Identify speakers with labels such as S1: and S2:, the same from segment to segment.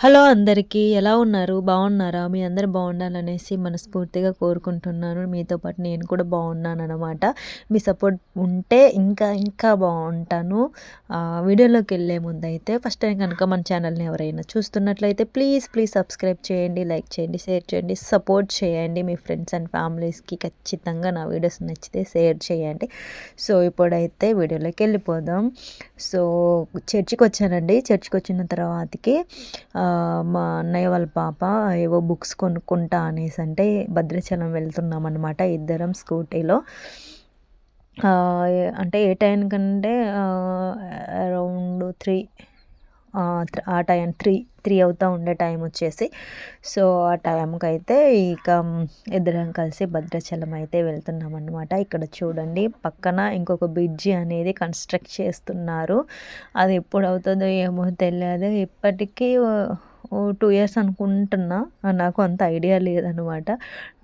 S1: Hello అందరికీ ఎలా ఉన్నారు? బాగున్నారా? మీ అందరు బాగుండాలనేసి మనస్ఫూర్తిగా కోరుకుంటున్నాను. మీతో పాటు నేను కూడా బాగున్నాను అనమాట మీ సపోర్ట్ ఉంటే ఇంకా ఇంకా బాగుంటాను. వీడియోలోకి వెళ్ళే ముందు అయితే ఫస్ట్ టైం కనుక మన ఛానల్ని ఎవరైనా చూస్తున్నట్లయితే ప్లీజ్ ప్లీజ్ సబ్స్క్రైబ్ చేయండి లైక్ చేయండి షేర్ చేయండి సపోర్ట్ చేయండి మీ ఫ్రెండ్స్ అండ్ ఫ్యామిలీస్కి ఖచ్చితంగా నా వీడియోస్ నచ్చితే షేర్ చేయండి. సో ఇప్పుడైతే వీడియోలోకి వెళ్ళిపోదాం. సో చర్చికి వచ్చానండి. చర్చికి వచ్చిన తర్వాతకి మా అన్నయ్య వాళ్ళ పాప ఏవో బుక్స్ కొనుక్కుంటా అనేసి అంటే భద్రాచలం వెళ్తున్నాం అనమాట ఇద్దరం స్కూటీలో. అంటే ఏ టైం కంటే అరౌండ్ త్రీ ఆ టైం త్రీ త్రీ అవుతూ ఉండే టైం వచ్చేసి. సో ఆ టైంకి అయితే ఇక ఇద్దరం కలిసి భద్రాచలం అయితే వెళ్తున్నాం అనమాట ఇక్కడ చూడండి పక్కన ఇంకొక బ్రిడ్జి అనేది కన్స్ట్రక్ట్ చేస్తున్నారు. అది ఎప్పుడు అవుతుందో ఏమో తెలియదు. ఇప్పటికీ టూ ఇయర్స్ అనుకుంటున్నా. నాకు అంత ఐడియా లేదనమాట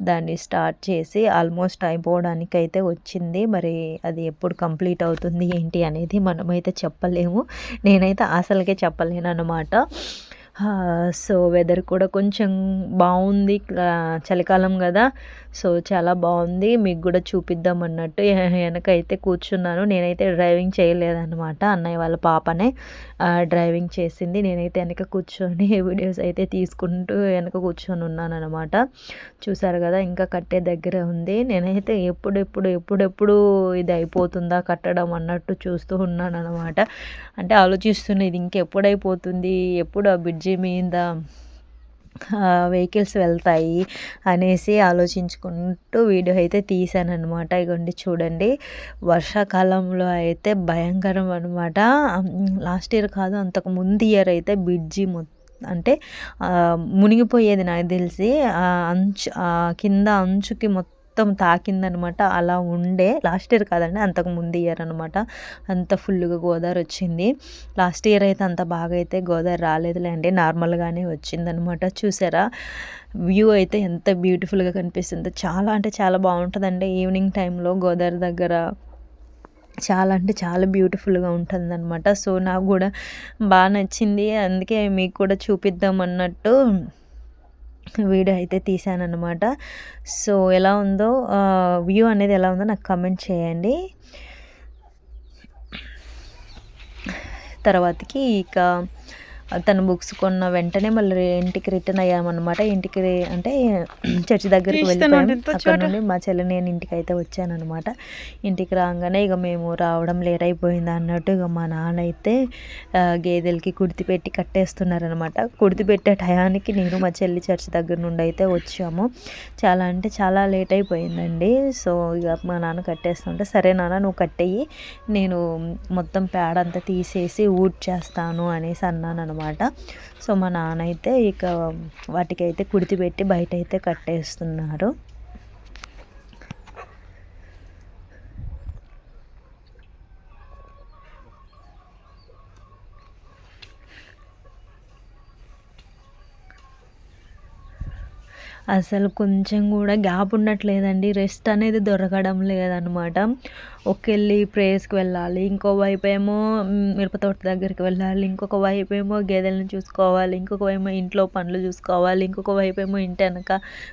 S1: దాన్ని స్టార్ట్ చేసి ఆల్మోస్ట్ అయిపోవడానికి అయితే వచ్చింది. మరి అది ఎప్పుడు కంప్లీట్ అవుతుంది ఏంటి అనేది మనమైతే చెప్పలేము. నేనైతే అసలుకే చెప్పలేను అనమాట సో వెదర్ కూడా కొంచెం బాగుంది చలికాలం కదా. సో చాలా బాగుంది. మీకు కూడా చూపిద్దాం అన్నట్టు. వెనకైతే కూర్చున్నాను. నేనైతే డ్రైవింగ్ చేయలేదన్నమాట. అన్నయ్య వాళ్ళ పాపనే డ్రైవింగ్ చేసింది. నేనైతే వెనక కూర్చొని వీడియోస్ అయితే తీసుకుంటూ వెనక కూర్చొని ఉన్నాను అనమాట చూసారు కదా ఇంకా కట్టే దగ్గర ఉంది. నేనైతే ఎప్పుడెప్పుడు ఎప్పుడెప్పుడు ఇది అయిపోతుందా కట్టడం అన్నట్టు చూస్తూ ఉన్నాను అనమాట అంటే ఆలోచిస్తున్నది ఇది ఇంకెప్పుడైపోతుంది? ఎప్పుడు ఆ బిడ్డ బ్రిడ్జి మీద వెహికల్స్ వెళ్తాయి అనేసి ఆలోచించుకుంటూ వీడియో అయితే తీసాను అనమాట ఇగోండి చూడండి. వర్షాకాలంలో అయితే భయంకరం అనమాట లాస్ట్ ఇయర్ కాదు అంతకు ముందు ఇయర్ అయితే బ్రిడ్జి మొత్తం అంటే మునిగిపోయేది నాకు తెలిసి. అంచు కింద అంచుకి మొత్తం మొత్తం తాకిందనమాట. అలా ఉండే లాస్ట్ ఇయర్ కాదండి అంతకు ముందు ఇయర్ అనమాట. అంత ఫుల్గా గోదావరి వచ్చింది. లాస్ట్ ఇయర్ అయితే అంత బాగా అయితే గోదావరి రాలేదులేండి నార్మల్గానే వచ్చిందనమాట. చూసారా? వ్యూ అయితే ఎంత బ్యూటిఫుల్గా కనిపిస్తుందో. చాలా అంటే చాలా బాగుంటుందండి. ఈవినింగ్ టైంలో గోదావరి దగ్గర చాలా అంటే చాలా బ్యూటిఫుల్గా ఉంటుంది అనమాట సో నాకు కూడా బాగా నచ్చింది. అందుకే మీకు కూడా చూపిద్దాం అన్నట్టు వీడియో అయితే తీసాను సో ఎలా ఉందో వ్యూ అనేది ఎలా ఉందో నాకు కమెంట్ చేయండి. తర్వాతకి ఇక తను బుక్స్ కొన్న వెంటనే మళ్ళీ ఇంటికి రిటర్న్ అయ్యామన్నమాట. ఇంటికి అంటే చర్చి దగ్గరికి వెళ్ళిపోయాం. అక్కడ నుండి మా చెల్లి నేను ఇంటికి అయితే వచ్చాను అనమాట ఇంటికి రాగానే ఇక మేము రావడం లేట్ అయిపోయింది అన్నట్టు ఇక మా నాన్న అయితే గేదెలకి కుడితి పెట్టి కట్టేస్తున్నారనమాట కుడితి పెట్టే టయానికి నేను మా చెల్లి చర్చి దగ్గర నుండి అయితే వచ్చాము. చాలా అంటే చాలా లేట్ అయిపోయిందండి. సో ఇక మా నాన్న కట్టేస్తుంటే సరే నాన్న నువ్వు కట్టేయి. నేను మొత్తం పేడ అంతా తీసేసి ఊడ్ చేస్తాను అనేసి అన్నాను అనమాట అనమాట సో మా నాన్న అయితే ఇక వాటికైతే కుడితి పెట్టి బయట అయితే కట్టేస్తున్నారు. అసలు కొంచెం కూడా గ్యాప్ ఉండట్లేదండి. రెస్ట్ అనేది దొరకడం లేదనమాట ఒకళ్ళి ప్రేస్కి వెళ్ళాలి ఇంకో వైపు ఏమో మిరప తోట దగ్గరికి వెళ్ళాలి ఇంకొక వైపు ఏమో గేదెలను చూసుకోవాలి ఇంకొక వైపు ఇంట్లో పనులు చూసుకోవాలి ఇంకొక వైపు ఏమో ఇంటి వెనక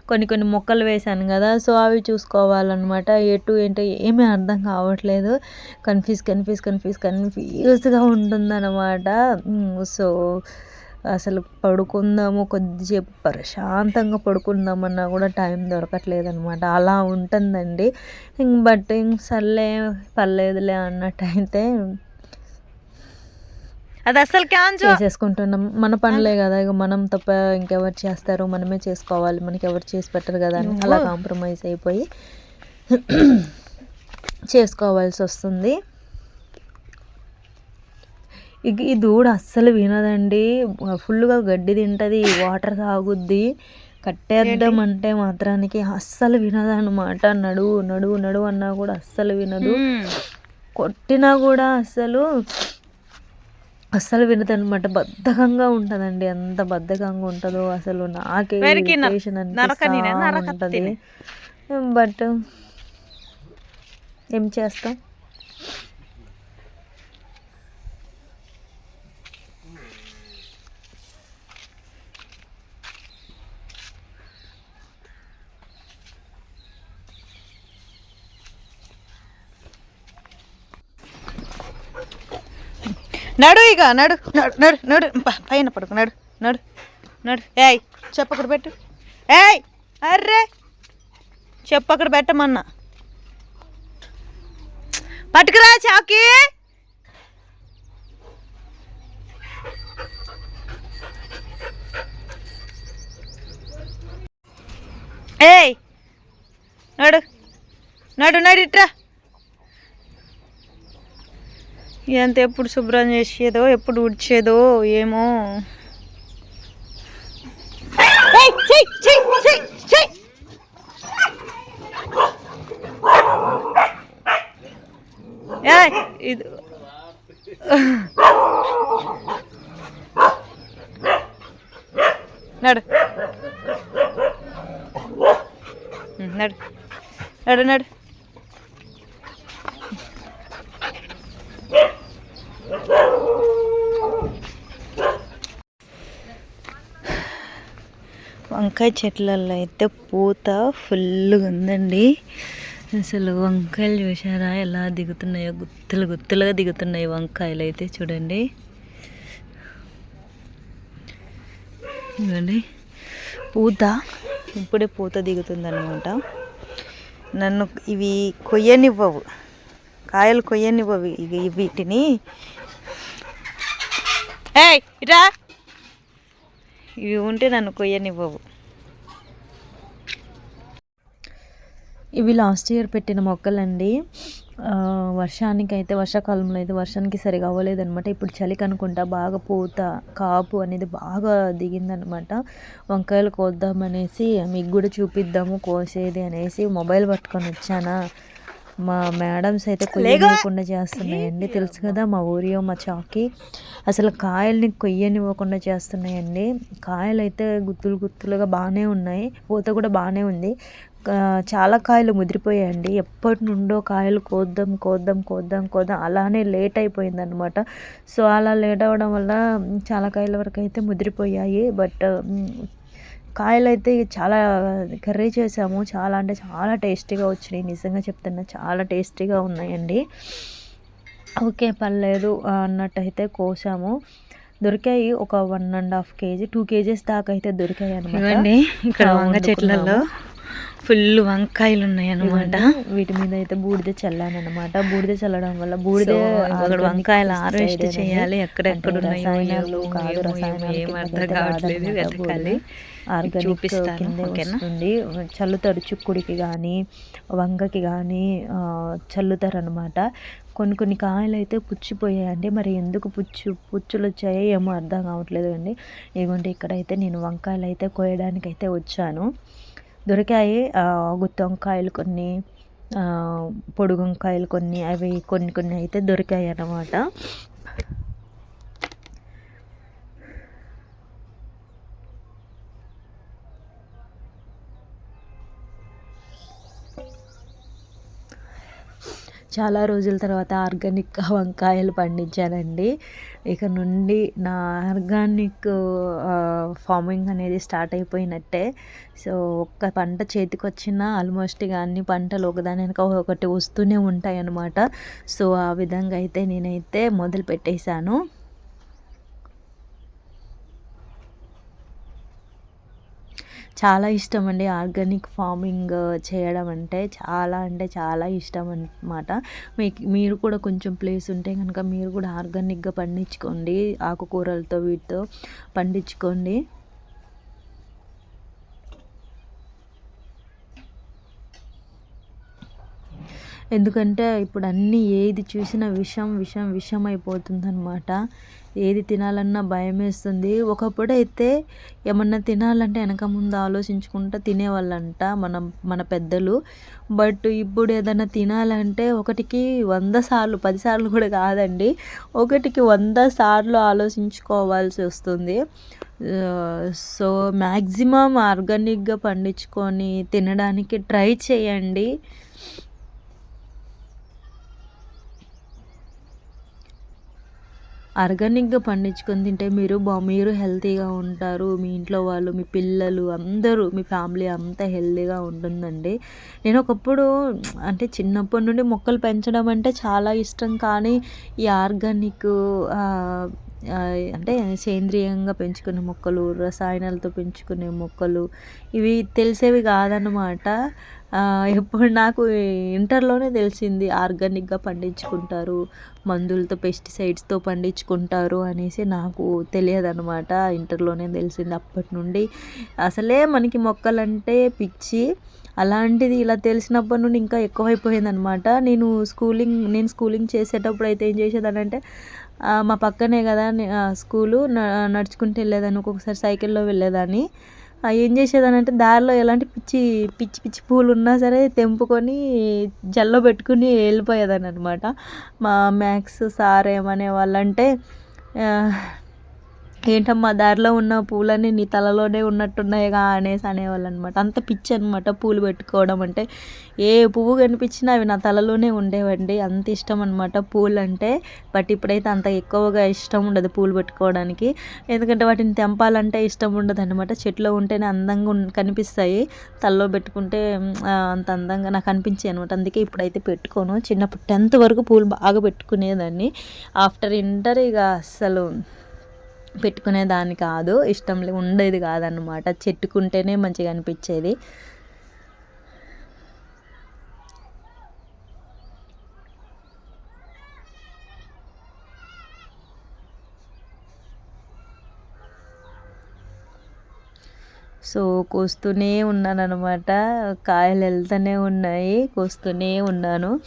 S1: కొన్ని కొన్ని మొక్కలు వేశాను కదా సో అవి చూసుకోవాలన్నమాట. ఎటు ఏంటో ఏమీ అర్థం కావట్లేదు. కన్ఫ్యూజ్ కన్ఫ్యూజ్ కన్ఫ్యూజ్ కన్ఫ్యూజ్గా ఉంటుందన్నమాట. సో అసలు పడుకుందాము కొద్దిసేపు ప్రశాంతంగా పడుకుందామన్నా కూడా టైం దొరకట్లేదు అనమాట అలా ఉంటుందండి. బట్ ఇంక సర్లే పర్లేదులే అన్నట్టు అయితే
S2: అది అసలు
S1: చేసేసుకుంటున్నాం. మన పనులే కదా ఇక మనం తప్ప ఇంకెవరు చేస్తారు మనమే చేసుకోవాలి మనకి ఎవరు చేసి పెట్టరు కదా అని అలా కాంప్రమైజ్ అయిపోయి చేసుకోవాల్సి వస్తుంది. ఈ దూడ అస్సలు వినదండి. ఫుల్గా గడ్డి తింటుంది వాటర్ తాగుద్ది. కట్టేద్దామంటే మాత్రానికి అస్సలు వినదనమాట నడువు నడువు నడువు అన్నా కూడా అస్సలు వినదు. కొట్టినా కూడా అస్సలు అస్సలు వినదనమాట బద్ధకంగా ఉంటుందండి. ఎంత బద్ధకంగా ఉంటుందో అసలు నాకే ఉంటుంది. బట్ ఏం చేస్తాం?
S2: నడు ఇక నడు నడు నడు నడు. ప- పైన పడుకు నడు నడు నడు. ఏయ్ చెప్పక్కడ పెట్టు. ఏయ్ అర్రే. చెప్పక్కడ పెట్టమన్నా. పట్టుకురా చాకి. ఏయ్ నడు నడు నడు ఇట్రా. ఎంత ఎప్పుడు శుభ్రం చేసేదో ఎప్పుడు ఉడిచేదో ఏమో. ఇది. నడు. నడు. నడు నడు. వంకాయ చెట్లలో అయితే పూత ఫుల్గా ఉందండి. అసలు వంకాయలు చూసారా ఎలా దిగుతున్నాయో గుత్తులు గుత్తులుగా దిగుతున్నాయి వంకాయలు అయితే చూడండి. చూడండి పూత ఇప్పుడే పూత దిగుతుందనమాట నన్ను ఇవి కొయ్యనివ్వవు. కాయలు కొయ్యనివ్వవు ఇవి వీటిని. ఏయ్ ఇవి ఉంటే నన్ను కొయ్యనివ్వవు.
S1: ఇవి లాస్ట్ ఇయర్ పెట్టిన మొక్కలండి. వర్షానికి అయితే వర్షాకాలంలో అయితే వర్షానికి సరిగా అవ్వలేదన్నమాట. ఇప్పుడు చలికి అనుకుంటా బాగా పూత కాపు అనేది బాగా దిగిందనమాట వంకాయలు కోద్దామనేసి మీకు కూడా చూపిద్దాము కోసేది అనేసి మొబైల్ పట్టుకొని వచ్చానా? మా మేడమ్స్ అయితే కొయ్యనివ్వకుండా చేస్తున్నాయండి. తెలుసు కదా మా ఊరియో మా చాకి. అసలు కాయల్ని కొయ్యనివ్వకుండా చేస్తున్నాయండి. కాయలు అయితే గుత్తులు గుత్తులుగా బాగానే ఉన్నాయి. పూత కూడా బాగానే ఉంది. చాలా కాయలు ముదిరిపోయాయండి. ఎప్పటి నుండో కాయలు కోద్దాం కోద్దాం కోద్దాం కోద్దాం అలానే లేట్ అయిపోయింది అనమాట సో అలా లేట్ అవ్వడం వల్ల చాలా కాయల వరకు అయితే ముదిరిపోయాయి. బట్ కాయలు అయితే చాలా కర్రీ చేసాము. చాలా అంటే చాలా టేస్టీగా వచ్చినాయి. నిజంగా చెప్తున్నా చాలా టేస్టీగా ఉన్నాయండి. ఓకే పర్లేదు అన్నట్టయితే కోసాము. దొరికాయి ఒక one and half KG two kgs దాకా అయితే దొరికాయి అనమాట
S2: ఇక్కడ వంగ చెట్లలో. ఫుల్ వంకాయలు ఉన్నాయి అనమాట
S1: వీటి మీద అయితే బూడిద చల్లాను అనమాట బూడిద చల్లడం వల్ల బూడిద
S2: అక్కడ వంకాయలు హార్వెస్ట్ చేయాలి. ఎక్కడెక్కడ
S1: రసాయనాలు కాదు, రసాయనాలు
S2: వెతకాలి.
S1: ఆర్గానిక్? వస్తుంది. చల్లుతారు చిక్కుడికి కానీ వంగకి కానీ చల్లుతారు అనమాట కొన్ని కొన్ని కాయలు అయితే పుచ్చిపోయాయండి. మరి ఎందుకు పుచ్చు పుచ్చులు వచ్చాయో ఏమో అర్థం కావట్లేదు అండి. ఇదిగోండి ఇక్కడైతే నేను వంకాయలు అయితే కోయడానికి అయితే వచ్చాను. దొరికాయి. గుత్తి వంకాయలు కొన్ని పొడుగు వంకాయలు కొన్ని అవి కొన్ని కొన్ని అయితే దొరికాయి అన్నమాట చాలా రోజుల తర్వాత ఆర్గానిక్ వంకాయలు పండించానండి. ఇక నుండి నా ఆర్గానిక్ ఫార్మింగ్ అనేది స్టార్ట్ అయిపోయినట్టే. సో ఒక్క పంట చేతికి వచ్చినా ఆల్మోస్ట్ ఇక అన్ని పంటలు ఒకదాని వెనక ఒకటి వస్తూనే ఉంటాయి అన్నమాట సో ఆ విధంగా అయితే నేనైతే మొదలు పెట్టేశాను చాలా ఇష్టం అండి ఆర్గానిక్ ఫార్మింగ్ చేయడం అంటే చాలా అంటే చాలా ఇష్టం అనమాట మీకు మీరు కూడా కొంచెం ప్లేస్ ఉంటే కనుక మీరు కూడా ఆర్గానిక్గా పండించుకోండి ఆకుకూరలతో వీటితో పండించుకోండి. ఎందుకంటే ఇప్పుడు అన్నీ ఏది చూసినా విషం విషం విషం అయిపోతుందన్నమాట. ఏది తినాలన్నా భయం వేస్తుంది ఒకప్పుడు అయితే ఏమన్నా తినాలంటే వెనక ముందు ఆలోచించుకుంటూ తినేవాళ్ళంట మనం మన పెద్దలు. బట్ ఇప్పుడు ఏదైనా తినాలంటే ఒకటికి వంద సార్లు పది సార్లు కూడా కాదండి. ఒకటికి వంద సార్లు ఆలోచించుకోవాల్సి వస్తుంది. సో మ్యాక్సిమం ఆర్గానిక్గా పండించుకొని తినడానికి ట్రై చేయండి. ఆర్గానిక్గా పండించుకొని తింటే మీరు బా మీరు హెల్తీగా ఉంటారు. మీ ఇంట్లో వాళ్ళు మీ పిల్లలు అందరూ మీ ఫ్యామిలీ అంతా హెల్తీగా ఉంటుందండి. నేను ఒకప్పుడు అంటే చిన్నప్పటి నుండి మొక్కలు పెంచడం అంటే చాలా ఇష్టం. కానీ ఈ ఆర్గానిక్ అంటే సేంద్రియంగా పెంచుకునే మొక్కలు రసాయనాలతో పెంచుకునే మొక్కలు ఇవి తెలిసేవి కాదన్నమాట. ఎప్పుడు నాకు ఇంటర్లోనే తెలిసింది ఆర్గానిక్గా పండించుకుంటారు మందులతో పెస్టిసైడ్స్తో పండించుకుంటారు అనేసి నాకు తెలియదన్నమాట. ఇంటర్లోనే తెలిసింది అప్పటి నుండి. అసలే మనకి మొక్కలంటే పిచ్చి. అలాంటిది ఇలా తెలిసినప్పటి నుండి ఇంకా ఎక్కువైపోయింది అనమాట నేను స్కూలింగ్ నేను స్కూలింగ్ చేసేటప్పుడు అయితే ఏం చేసేదానంటే మా పక్కనే కదా స్కూలు న- నడుచుకుంటూ వెళ్ళేదాన్ని ఒక్కొక్కసారి సైకిల్లో వెళ్ళేదాన్ని. ఏం ఏం చేసేదానంటే దారిలో ఎలాంటి పిచ్చి పిచ్చి పిచ్చి పూలు ఉన్నా సరే తెంపుకొని జల్లో పెట్టుకుని వెళ్ళిపోయేదాన్ని అనమాట మా మ్యాథ్స్ సార్ ఏమనే వాళ్ళంటే ఏంటమ్మా దారిలో ఉన్న పూలన్నీ నీ తలలోనే ఉన్నట్టున్నాయిగా అనేసి అనేవాళ్ళు అనమాట అంత పిచ్చి అనమాట పూలు పెట్టుకోవడం అంటే. ఏ పువ్వు కనిపించినా అవి నా తలలోనే ఉండేవండి. అంత ఇష్టం అనమాట పూలు అంటే బట్ ఇప్పుడైతే అంత ఎక్కువగా ఇష్టం ఉండదు పూలు పెట్టుకోవడానికి. ఎందుకంటే వాటిని తెంపాలంటే ఇష్టం ఉండదు అనమాట చెట్లో ఉంటేనే అందంగా కనిపిస్తాయి. తలలో పెట్టుకుంటే అంత అందంగా నాకు అనిపించాయి అనమాట అందుకే ఇప్పుడైతే పెట్టుకోను. చిన్నప్పుడు టెన్త్ వరకు పూలు బాగా పెట్టుకునేదాన్ని. ఆఫ్టర్ ఇంటర్ ఇక అస్సలు పెట్టుకునేదాన్ని కాదు. ఇష్టం ఉండేది కాదన్నమాట. చెట్టుకుంటేనే మంచిగా అనిపించేది. సో కోస్తూనే ఉన్నాను అనమాట కాయలు వెళ్తూనే ఉన్నాయి. కోస్తూనే ఉన్నాను.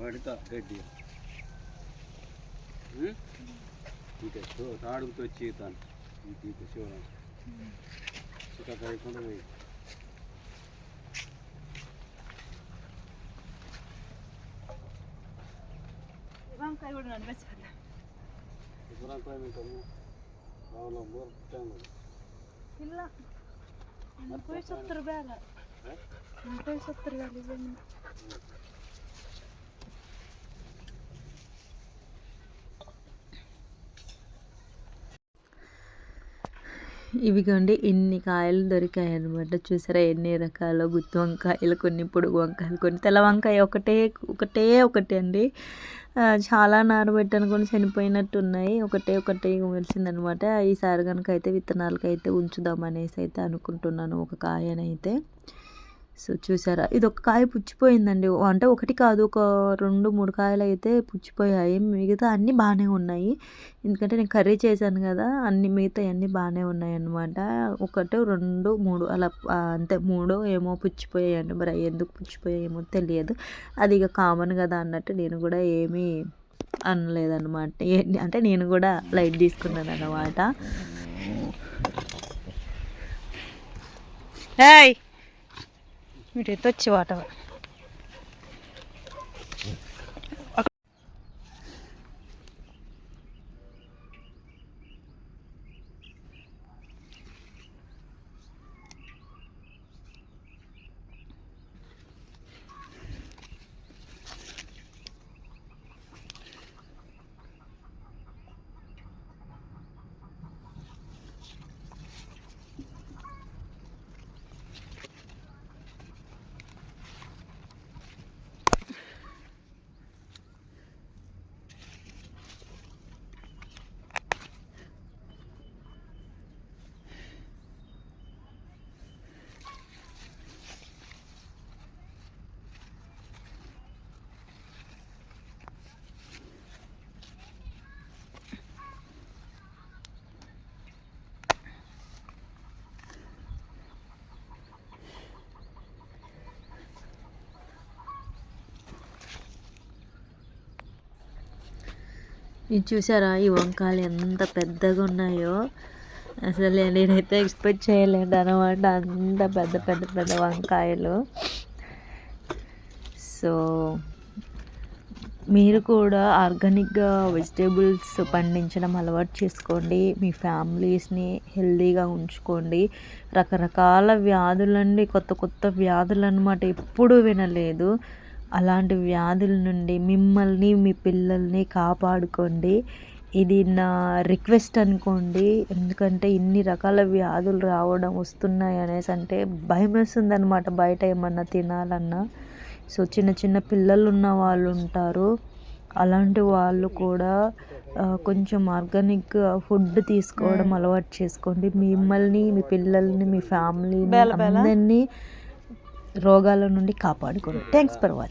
S3: எடுத்தா గడ్డి ఇంకా సో తాడుగుతూ వచ్చి తాను ఇంకా శివరాం ఇంకా కాయకుండా పోయి కాయ కూడా నడిపించాలి ఇబ్రాం కాయ మీకు అవును మూరు పుట్టాను
S2: ಇಲ್ಲ ಕೊಯ್ ಸತ್ತರ ಬೇಡ ಕೊಯ್ ಸತ್ತರ ಬೇಡ
S1: ఇవిగోండి ఇన్ని కాయలు దొరికాయి అనమాట చూసారా ఎన్ని రకాల? గుత్తి వంకాయలు కొన్ని పొడుగు వంకాయలు కొన్ని తెల్ల వంకాయ ఒకటే ఒకటే ఒకటి అండి. చాలా నానబెట్టాను కొన్ని చనిపోయినట్టు ఉన్నాయి ఒకటే ఒకటే వెలిసిందనమాట ఈసారి కనుక అయితే విత్తనాలకి అయితే ఉంచుదాం అనేసి అయితే అనుకుంటున్నాను ఒక కాయనైతే. సో చూసారా? ఇది ఒక కాయ పుచ్చిపోయిందండి. అంటే ఒకటి కాదు ఒక రెండు మూడు కాయలు అయితే పుచ్చిపోయాయి. మిగతా అన్నీ బాగానే ఉన్నాయి. ఎందుకంటే నేను కర్రీ చేశాను కదా అన్ని మిగతా అన్నీ బాగానే ఉన్నాయి అన్నమాట ఒకటి రెండు మూడు అలా అంతే మూడు ఏమో పుచ్చిపోయాయండి. మరి అవి ఎందుకు పుచ్చిపోయాయేమో తెలియదు. అది ఇక కామన్ కదా అన్నట్టు నేను కూడా ఏమీ అనలేదన్నమాట. ఏ- అంటే నేను కూడా లైట్ తీసుకున్నాను అన్నమాట
S2: ఏయ్! మీరు ఎత్తొచ్చి వాటర్
S1: ఇది చూసారా? ఈ వంకాయలు ఎంత పెద్దగా ఉన్నాయో. అసలు నేనైతే ఎక్స్పెక్ట్ చేయలేదు అనమాట. అంత పెద్ద పెద్ద పెద్ద వంకాయలు. సో మీరు కూడా ఆర్గానిక్గా వెజిటేబుల్స్ పండించడం అలవాటు చేసుకోండి. మీ ఫ్యామిలీస్ని హెల్తీగా ఉంచుకోండి. రకరకాల వ్యాధులండి. కొత్త కొత్త వ్యాధులు అనమాట ఎప్పుడూ వినలేదు. అలాంటి వ్యాధుల నుండి మిమ్మల్ని మీ పిల్లల్ని కాపాడుకోండి. ఇది నా రిక్వెస్ట్ అనుకోండి. ఎందుకంటే ఇన్ని రకాల వ్యాధులు రావడం వస్తున్నాయి అనేసి అంటే భయం వేస్తుంది అనమాట బయట ఏమన్నా తినాలన్నా. సో చిన్న చిన్న పిల్లలు ఉన్న వాళ్ళు ఉంటారు. అలాంటి వాళ్ళు కూడా కొంచెం ఆర్గానిక్ ఫుడ్ తీసుకోవడం అలవాటు చేసుకోండి. మిమ్మల్ని మీ పిల్లల్ని మీ ఫ్యామిలీని. అందరినీ రోగాల నుండి కాపాడుకోండి. Thanks for watching